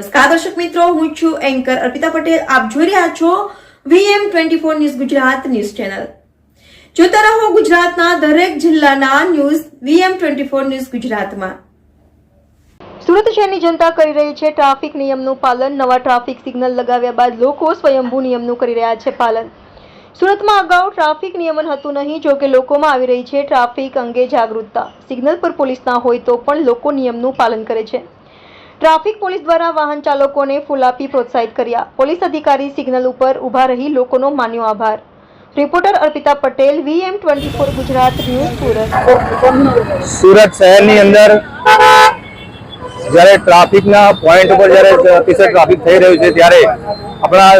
નમસ્કાર દર્શક મિત્રો, હું છું એન્કર અર્પિતા પટેલ. આપ જોઈ રહ્યા છો VM twenty four news Gujarat news channel. જોતા રહો ગુજરાતના દરેક જિલ્લાના news VM twenty four news ગુજરાતમાં. સુરત શહેરની જનતા કરી રહી છે ટ્રાફિક નિયમનું પાલન. નવા ટ્રાફિક સિગ્નલ લગાવ્યા બાદ લોકો સ્વયંભૂ નિયમનું કરી રહ્યા છે પાલન. સુરતમાં અગાઉ ટ્રાફિક નિયમન હતું નહીં જો કે લોકોમાં આવી રહી છે ટ્રાફિક અંગે જાગૃતતા. સિગ્નલ પર પોલીસ ના હોય તો પણ લોકો નિયમનું પાલન કરે છે. ટ્રાફિક પોલીસ દ્વારા વાહન ચાલકોને ફૂલ આપી પ્રોત્સાહિત કર્યા. પોલીસ અધિકારી સિગ્નલ ઉપર ઊભા રહી લોકોનો માન્યો આભાર. Reporter Arpita Patel, VM twenty four Gujarat news Surat. Surat શહેરની અંદર જ્યારે ટ્રાફિકના પોઈન્ટ ઉપર જ્યારે અતિશય ટ્રાફિક થઈ રહ્યું છે, ત્યારે આપણા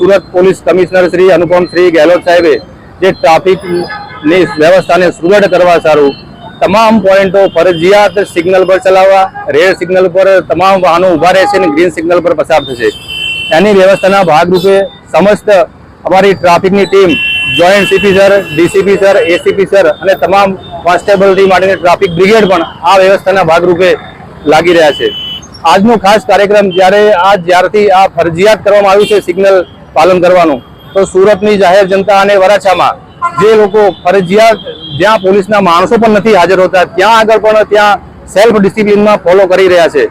સુરત પોલીસ કમિશનર શ્રી અનુપમ શ્રી ગેહલોત સાહેબે જે ટ્રાફિકની વ્યવસ્થાને સુદૃઢ કરવા સારું તમામ પોઈન્ટો ફરજિયાત સિગ્નલ પર ચલાવવા, રેડ સિગ્નલ પર તમામ વાહનો ઊભા રહેશે અને ગ્રીન સિગ્નલ પર પસાર થશે. એની વ્યવસ્થાના ભાગરૂપે સમસ્ત અમારી ટ્રાફિકની team, joint CP sir, DCP sir, ACP sir અને તમામ કોન્સ્ટેબલ ટીમ માટેની ટ્રાફિક બ્રિગેડ પણ આ વ્યવસ્થાના ભાગરૂપે લાગી રહ્યા છે. આજનો ખાસ કાર્યક્રમ જ્યારે આ જ્યારથી આ ફરજિયાત કરવામાં આવ્યું છે સિગ્નલ પાલન કરવાનું, તો સુરતની જાહેર જનતા અને વરાછામાં જે લોકો ફરજિયાત જ્યાં પોલીસના માણસો પણ નથી હાજર હોતા, ત્યાં આગળ પણ ત્યાં સેલ્ફ ડિસિપ્લિનમાં ફોલો કરી રહ્યા છે.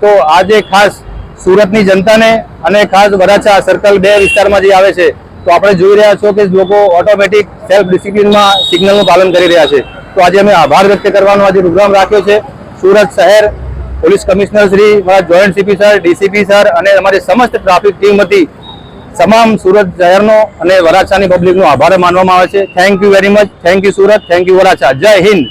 તો આજે ખાસ સુરતની જનતાને અને ખાસ વરાછા સર્કલ બે વિસ્તારમાં જે આવે છે, તો આપણે જોઈ રહ્યા છો કે લોકો ઓટોમેટિક સેલ્ફ ડિસિપ્લિનમાં સિગ્નલનું પાલન કરી રહ્યા છે. તો આજે અમે આભાર વ્યક્ત કરવાનો આજે પ્રોગ્રામ રાખ્યો છે. સુરત શહેર પોલીસ કમિશનર શ્રી મારા joint CP sir DCP sir અને અમારી સમસ્ત ટ્રાફિક ટીમ વતી તમામ સુરત શહેરનો અને વરાછાની પબ્લિકનો આભાર માનવામાં આવે છે. Thank you very much thank you Surat. Thank you Varachha. જય હિન્દ.